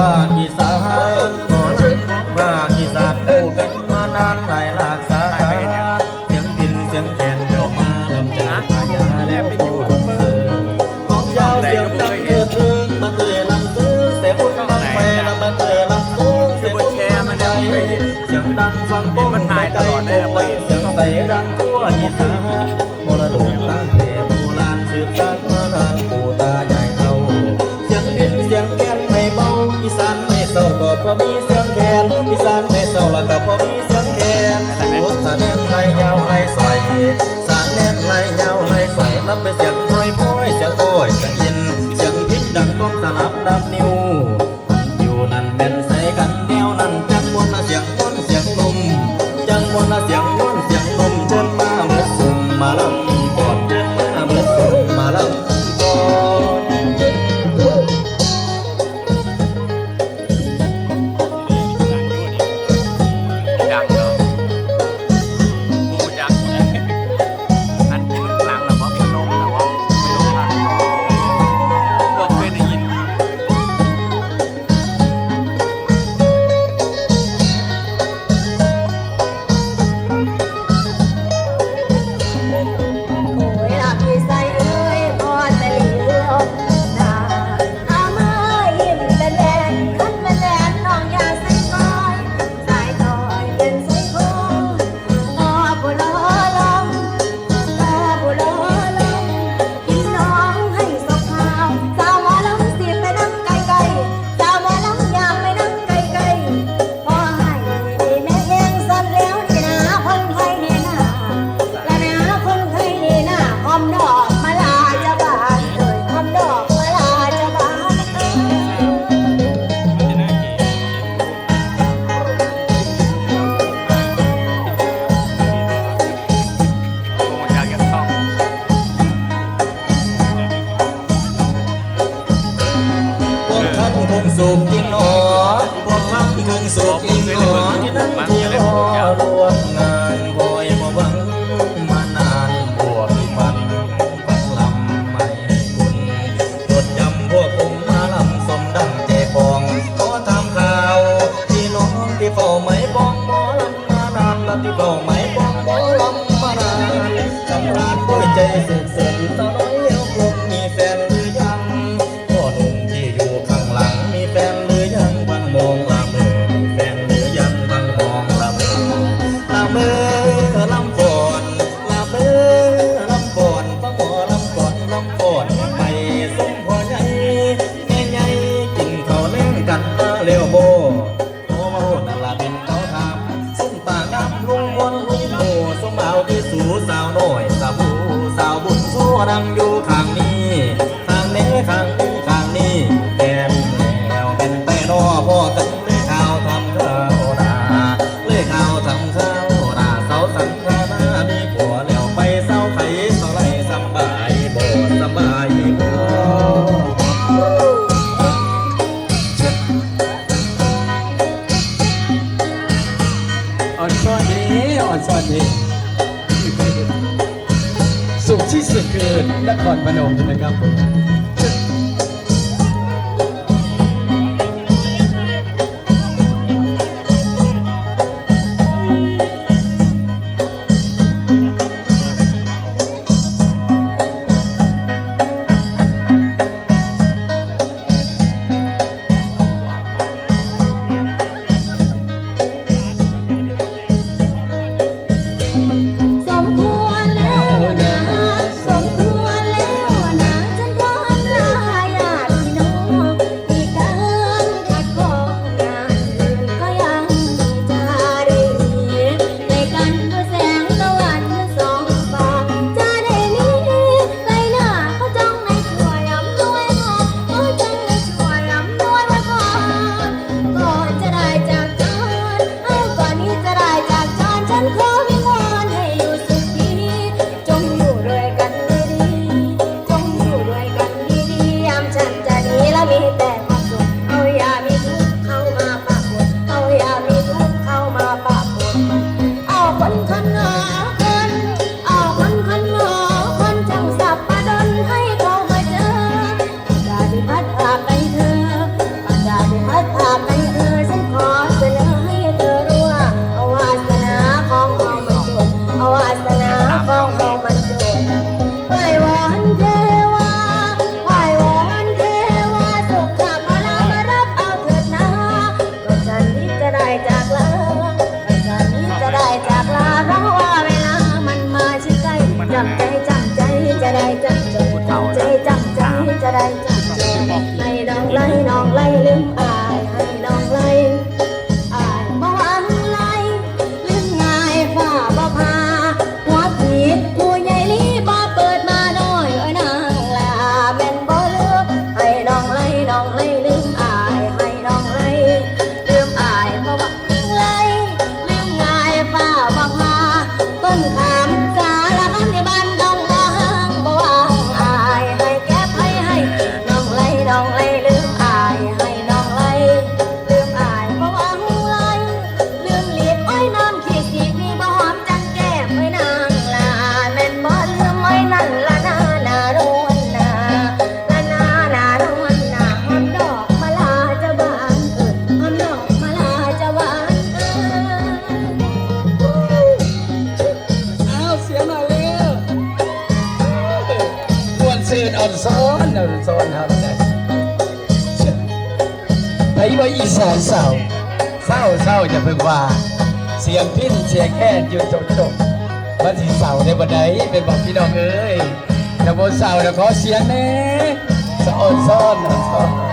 บ้านอีสานบ้านอีสานผู้เป็นมานานหลายหลากสาเสียงดินเสียงแผ่นเดินมาลำจากพญาและผู้คนเสริมของชาวเดียวเลย my สุขหนอที่นั่งเที่ยวรวมงานบ่อยบ่หวังมานานบวกฟันปักลำไม่คุณจดจำพวกผมมาลำสมดังใจฟองขอทำข่าวพี่น้องที่เฝ้าไม้บองหมอลำมานานและที่เฝ้าไม้บองหมอลำมานานสำราญด้วยใจสุดสุด daqui a pouco. เก่จจับใจจะได้จัใจให้น้องไล่น้องไล่ลืมอายให้น้องไล่อายบ่วานไล่ลืมงายฝ่าบ่พาหัวผิดผู้ใหญ่ลีบ่เปิดมาหน่อยเอ้นางลาแม่นบ่เลือกให้น้องไล่น้องไล่ลืมอายให้น้องไล่ลืมอายบ่วานไล่ลืมงายฝ่าบ่พาต้นขา สอนทำได้ไอ้บ่อีสานเศร้าเศร้าเศร้าจะเพิ่งว่า เสียงพิ้นเสียงแค่นอยู่จบจบวันที่เศร้าในวันใดเป็นบอกพี่น้องเอ้ยแต่บนเศร้าร์นวขอเสียงแน่สอนซ้อนซ้อน